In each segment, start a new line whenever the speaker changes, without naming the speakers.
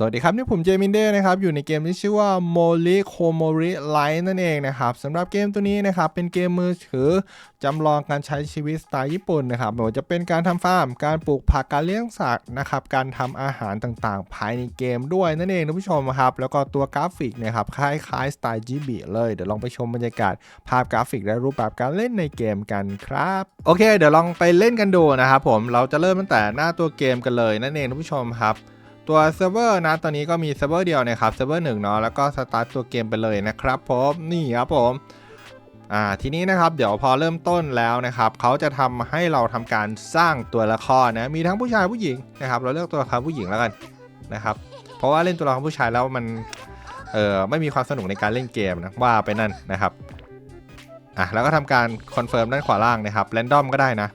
สวัสดีครับ นี่ผมเจมินเดนะครับ อยู่ในเกมที่ชื่อว่า m o l i k o m o r i Light นั่นเองนะครับสำหรับเกมตัวนี้นะครับ เป็นเกมมือถือจำลองการใช้ชีวิตสไตล์ญี่ปุ่นนะครับไม่ว่าจะเป็นการทำฟาร์ม การปลูกผักการเลี้ยงสัตว์นะครับ การทำอาหารต่างๆ ภายในเกมด้วยนั่นเองท่านผู้ชมครับ แล้วก็ตัวกราฟิกนะครับคล้ายๆสไตล์ GB เลยเดี๋ยวลองไปชมบรรยากาศภาพกราฟิกและรูปแบบการเล่นในเกมกันครับโอเค เดี๋ยวลองไปเล่นกันดูนะครับผมเราจะเริ่มตั้งแต่หน้าตัวเกมกันเลยนั่นเองท่านผู้ชมครับ ตัวเซิร์ฟเวอร์นะตอนนี้ก็มีเซิร์ฟเวอร์เดียวนะครับเซิร์ฟเวอร์หนึ่งเนาะแล้วก็สตาร์ทตัวเกมไปเลยนะครับผมนี่ครับผมอ่าทีนี้นะครับเดี๋ยวพอเริ่มต้นแล้วนะครับเขาจะทำให้เราทำการสร้างตัวละครนะมีทั้งผู้ชายผู้หญิงนะครับเราเลือกตัวละครผู้หญิงแล้วกันนะครับเพราะว่าเล่นตัวละครผู้ชายแล้วมันเออไม่มีความสนุกในการเล่นเกมนะว่าไปนั่นนะครับอะแล้วก็ทำการคอนเฟิร์มด้านขวาล่างนะครับแรนดอมก็ได้นะ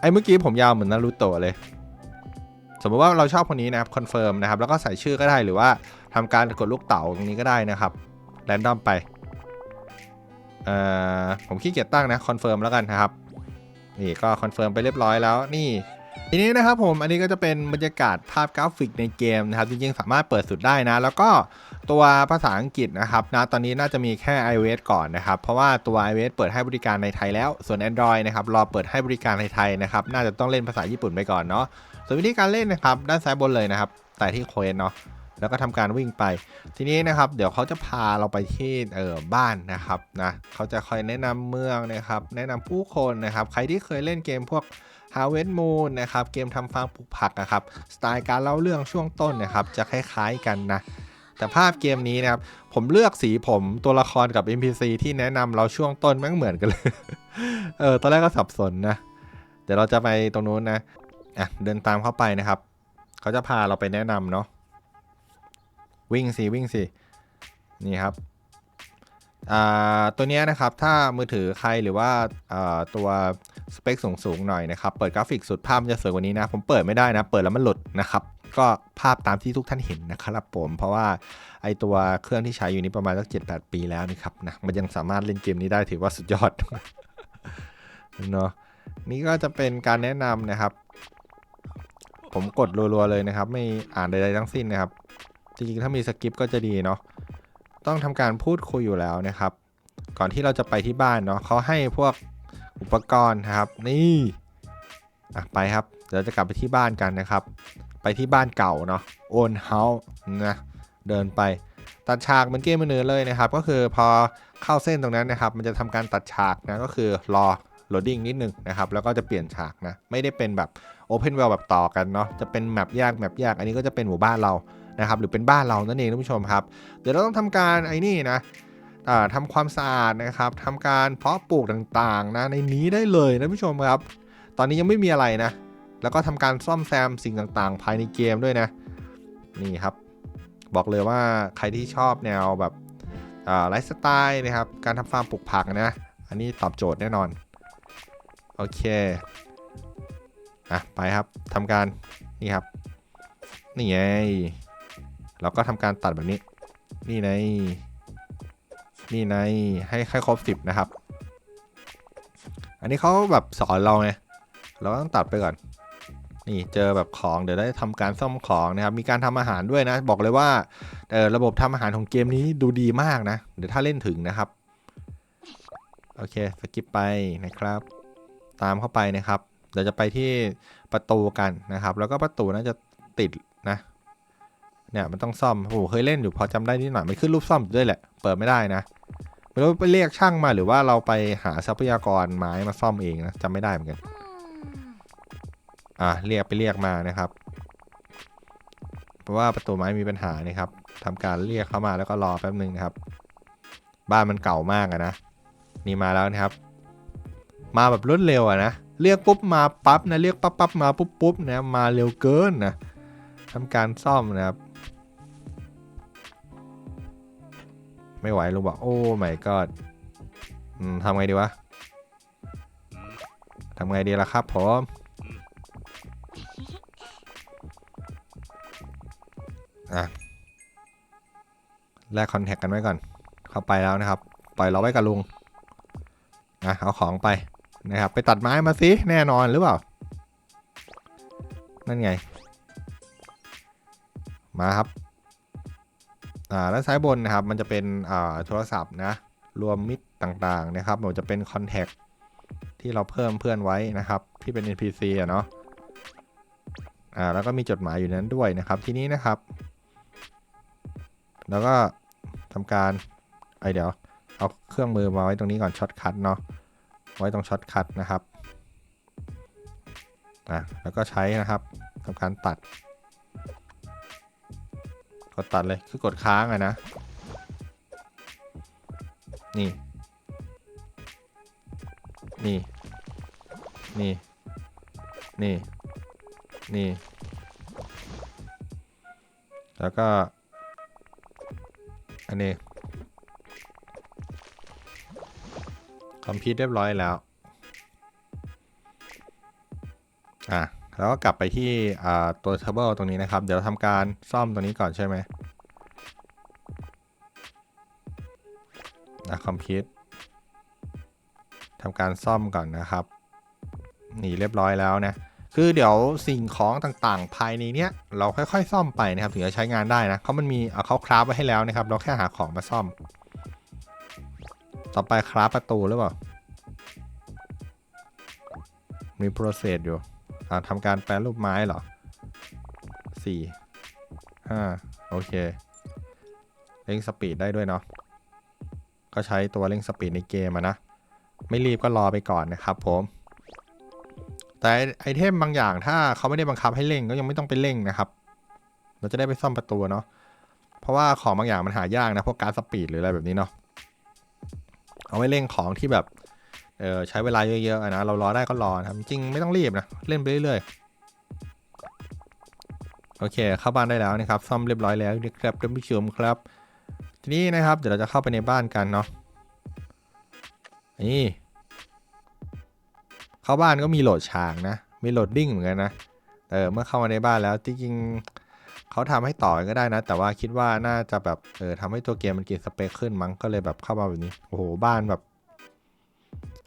ไอ้เมื่อกี้ผมยาวเหมือนนารูโตะเลย สมมติว่าเราชอบคนนี้นะครับคอนเฟิร์มนะครับแล้วก็ใส่ชื่อก็ได้หรือว่าทำการกดลูกเต๋าตรงนี้ก็ได้นะครับแรนดอมไปผมขี้เกียจตั้งนะคอนเฟิร์มแล้วกันนะครับนี่ก็คอนเฟิร์มไปเรียบร้อยแล้วนี่ทีนี้นะครับผมอันนี้ก็จะเป็นบรรยากาศภาพกราฟิกในเกมนะครับจริงๆ สามารถเปิดสุดได้นะ แล้วก็ตัวภาษาอังกฤษนะครับนะตอนนี้น่าจะมีแค่ iOS ก่อนนะครับ เพราะว่าตัว iOS เปิดให้บริการในไทยแล้วส่วน Android นะครับรอเปิดให้บริการในไทยนะครับ น่าจะต้องเล่นภาษาญี่ปุ่นไปก่อนเนาะ วนวิธีการเล่นนะครับ ด้านซ้ายบนเลยนะครับ แต่ที่เควสเนาะแล้วก็ทำการวิ่งไป ทีนี้นะครับ เดี๋ยวเขาจะพาเราไปที่เออบ้านนะครับนะเขาจะคอยแนะนำเมืองนะครับ แนะนำผู้คนนะครับ ใครที่เคยเล่นเกมพวก Harvest Moon นะครับ เกมทำฟาร์มปลูกผักนะครับ สไตล์การเล่าเรื่องช่วงต้นนะครับ จะคล้ายๆกันนะ แต่ภาพเกมนี้นะครับ ผมเลือกสีผมตัวละครกับ NPC ที่แนะนำเราช่วงต้นแม่งเหมือนกันเลย เออ ตอนแรกก็สับสนนะ เดี๋ยวเราจะไปตรงนู้นนะ อะเดินตามเข้าไปนะครับ เขาจะพาเราไปแนะนำเนาะวิ่งสิวิ่งสินี่ครับตัวนี้นะครับถ้ามือถือใครหรือว่าาตัวสเปคสูงๆหน่อยนะครับ เปิดกราฟิกสุดภาพมันจะสวยกว่านี้นะ ผมเปิดไม่ได้นะ เปิดแล้วมันหลุดนะครับ ก็ภาพตามที่ทุกท่านเห็นนะครับผม เพราะว่าไอตัวเครื่องที่ใช้อยู่นี้ประมาณสักเจ็ดแปดปีแล้วนี่ครับนะมันยังสามารถเล่นเกมนี้ได้ถือว่าสุดยอดเนาะนี่ก็จะเป็นการแนะนำนะครับ ผมกดรัวๆเลยนะครับ ไม่อ่านใดๆทั้งสิ้นนะครับ จริงๆ ถ้ามีสคริปก็จะดีเนาะต้องทำการพูดคุยอยู่แล้วนะครับ ก่อนที่เราจะไปที่บ้านเนาะเขาให้พวกอุปกรณ์นะครับ นี่อะไปครับเดี๋ยวจะกลับไปที่บ้านกันนะครับ ไปที่บ้านเก่าเนาะโอนเฮาส์นะเดินไปตัดฉากเหมือนเกมมือๆเลยนะครับ ก็คือพอเข้าเส้นตรงนั้นนะครับ มันจะทำการตัดฉากนะก็คือรอ โหลดดิ้งนิดนึงนะครับแล้วก็จะเปลี่ยนฉากนะไม่ได้เป็นแบบ Open World แบบต่อกันเนาะจะเป็นแมปยากแมปยากอันนี้ก็จะเป็นหมู่บ้านเรานะครับหรือเป็นบ้านเรานั่นเองท่านผู้ชมครับ เดี๋ยวเราต้องทำการไอ้นี่นะอ่าทำความสะอาดนะครับทำการเพาะปลูกต่างๆนะในนี้ได้เลยนะผู้ชมครับ ตอนนี้ยังไม่มีอะไรนะ แล้วก็ทำการซ่อมแซมสิ่งต่างๆ ภายในเกมด้วยนะ นี่ครับ บอกเลยว่าใครที่ชอบแนวแบบไลฟ์สไตล์นะครับ การทำฟาร์มปลูกผักนะ อันนี้ตอบโจทย์แน่นอน โอเคอะไปครับทำการนี่ครับนี่ไงเราก็ทำการตัดแบบนี้ นี่ไงนี่ไงให้ให้ครบสิบนะครับ อันนี้เขาแบบสอนเราไงเราก็ต้องตัดไปก่อน นี่เจอแบบของเดี๋ยวได้ทำการซ่อมของนะครับ มีการทำอาหารด้วยนะ บอกเลยว่าเออระบบทำอาหารของเกมนี้ดูดีมากนะ เดี๋ยวถ้าเล่นถึงนะครับ โอเคสกิปไปนะครับ ตามเข้าไปนะครับ เดี๋ยวจะไปที่ประตูกันนะครับ แล้วก็ประตูน่าจะติดนะ เนี่ยมันต้องซ่อมโอ้เคยเล่นอยู่พอจำได้นิดหน่อยมันขึ้นรูปซ่อมอยู่ด้วยแหละ เปิดไม่ได้นะไม่รู้ไปเรียกช่างมาหรือว่าเราไปหาทรัพยากรไม้มาซ่อมเองนะจำไม่ได้เหมือนกัน อะเรียกไปเรียกมานะครับ เพราะว่าประตูไม้มีปัญหานะครับทำการเรียกเข้ามาแล้วก็รอแป๊บนึงนะครับ บ้านมันเก่ามากอะนะ นี่มาแล้วนะครับ มาแบบรวดเร็วอะนะเรียกปุ๊บมาปั๊บนะเรียกปั๊บปั๊บมาปุ๊บปุ๊บนะมาเร็วเกินนะทำการซ่อมนะครับ ไม่ไหวลุงบอกโอ้ไม่ก็ทำไงดีวะทำไงดีล่ะครับผมอะแลกคอนแทคกันไว้ก่อน เข้าไปแล้วนะครับ ปล่อยเราไว้กับลุงนะเอาของไป นะครับ ไปตัดไม้มาสิแน่นอนหรือเปล่า นั่นไง มาครับ อ่าด้านซ้ายบนนะครับ มันจะเป็นอ่าโทรศัพท์นะ รวมมิตรต่างๆนะครับมันจะเป็นคอนแทคที่เราเพิ่มเพื่อนไว้นะครับ ที่เป็น NPC อะเนาะอ่าแล้วก็มีจดหมายอยู่นนั้นด้วยนะครับ ทีนี้นะครับ แล้วก็ทำการไอเดี๋ยว เอาเครื่องมือมาไว้ตรงนี้ก่อนช็อตคัทเนาะ ไว้ตรงช็อตคัทนะครับอะแล้วก็ใช้นะครับทำการตัด กดตัดเลยคือกดค้างอะนะ นี่ นี่ นี่ นี่ นี่ แล้วก็ อันนี้ คอมพิวเรียบร้อยแล้ว อะ แล้วก็กลับไปที่ตัวเทเบิลตรงนี้นะครับ เดี๋ยวเราทำการซ่อมตรงนี้ก่อนใช่ไหมอะคอมพิวทำการซ่อมก่อนนะครับนี่เรียบร้อยแล้วนะ คือเดี๋ยวสิ่งของต่างๆ ภายในเนี้ยเราค่อยๆ ซ่อมไปนะครับ ถึงจะใช้งานได้นะเขามันมีเอาเขาคราฟไว้ให้แล้วนะครับ เราแค่หาของมาซ่อม ต่อไปคราฟประตูหรือเปล่า มีโปรเซสอยู่อ่าทำการแปลรูปไม้เหรอสี่ห้าโอเคเร่งสปีดได้ด้วยเนาะก็ใช้ตัวเร่งสปีดในเกมนะ ไม่รีบก็รอไปก่อนนะครับผม แต่ไอเทมบางอย่างถ้าเขาไม่ได้บังคับให้เร่งก็ยังไม่ต้องไปเร่งนะครับ เราจะได้ไปซ่อมประตูเนาะเพราะว่าของบางอย่างมันหายากนะพวกการสปีดหรืออะไรแบบนี้เนาะ เอาไว้เร่งของที่แบบเออใช้เวลาเยอะๆนะเรารอได้ก็รอนะครับจริงไม่ต้องรีบนะเล่นไปเรื่อยๆโอเคเข้าบ้านได้แล้วนะครับซ่อมเรียบร้อยแล้วนะครับท่านผู้ชมครับ ทีนี้นะครับเดี๋ยวเราจะเข้าไปในบ้านกันเนาะนี่เข้าบ้านก็มีโหลดฉากนะมีโหลดดิ้งเหมือนกันนะเออเมื่อเข้ามาในบ้านแล้วจริง เขาทำให้ต่อก็ได้นะ แต่ว่าคิดว่าน่าจะแบบเออทำให้ตัวเกมมันกินสเปคขึ้นมั้งก็เลยแบบเข้ามาแบบนี้ โอ้โหบ้านแบบ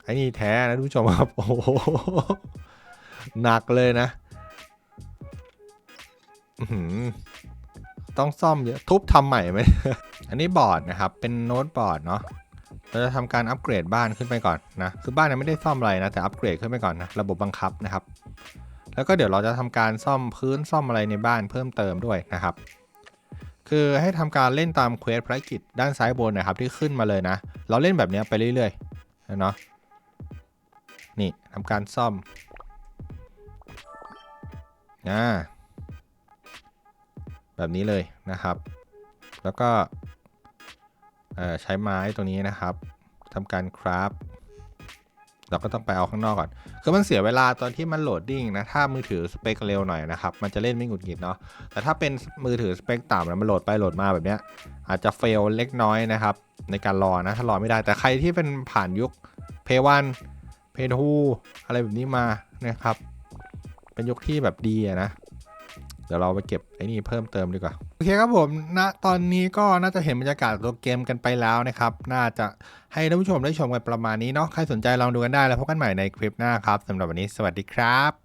ไอ้นี่แท้นะทุกผู้ชมครับ โอ้โหหนักเลยนะต้องซ่อมเยอะทุบทำใหม่ไหม อันนี้บอร์ดนะครับ เป็นโน้ตบอร์ดเนาะเราจะทำการอัปเกรดบ้านขึ้นไปก่อนนะ คือบ้านยังไม่ได้ซ่อมอะไรนะ แต่อัปเกรดขึ้นไปก่อนนะ ระบบบังคับนะครับ แล้วก็เดี๋ยวเราจะทำการซ่อมพื้นซ่อมอะไรในบ้านเพิ่มเติมด้วยนะครับ คือให้ทำการเล่นตามเควสภารกิจด้านซ้ายบนนะครับที่ขึ้นมาเลยนะ เราเล่นแบบนี้ไปเรื่อยๆเนาะนี่ทำการซ่อมอ่าแบบนี้เลยนะครับ แล้วก็เอ่อใช้ไม้ตัวนี้นะครับทำการคราฟ เราก็ต้องไปเอาข้างนอกก่อน คือมันเสียเวลาตอนที่มันโหลดดิ้งนะ ถ้ามือถือสเปคเร็วหน่อยนะครับ มันจะเล่นไม่หงุดหงิดเนาะ แต่ถ้าเป็นมือถือสเปคต่ำแล้วมันโหลดไปโหลดมาแบบเนี้ย อาจจะเฟลเล็กน้อยนะครับ ในการรอนะ ถ้ารอไม่ได้ แต่ใครที่เป็นผ่านยุคเพย์วันเพนทูอะไรแบบนี้มานะครับ เป็นยกที่แบบดีนะ เดี๋ยวเราไปเก็บไอ้นี่เพิ่มเติมดีกว่า เคครับผมณนะตอนนี้ก็น่าจะเห็นบรรยากาศตัวเกมกันไปแล้วนะครับ น่าจะให้ท่านผู้ชมได้ชมกันประมาณนี้เนาะใครสนใจลองดูกันได้แล้วพบกันใหม่ในคลิปหน้าครับสำหรับวันนี้สวัสดีครับ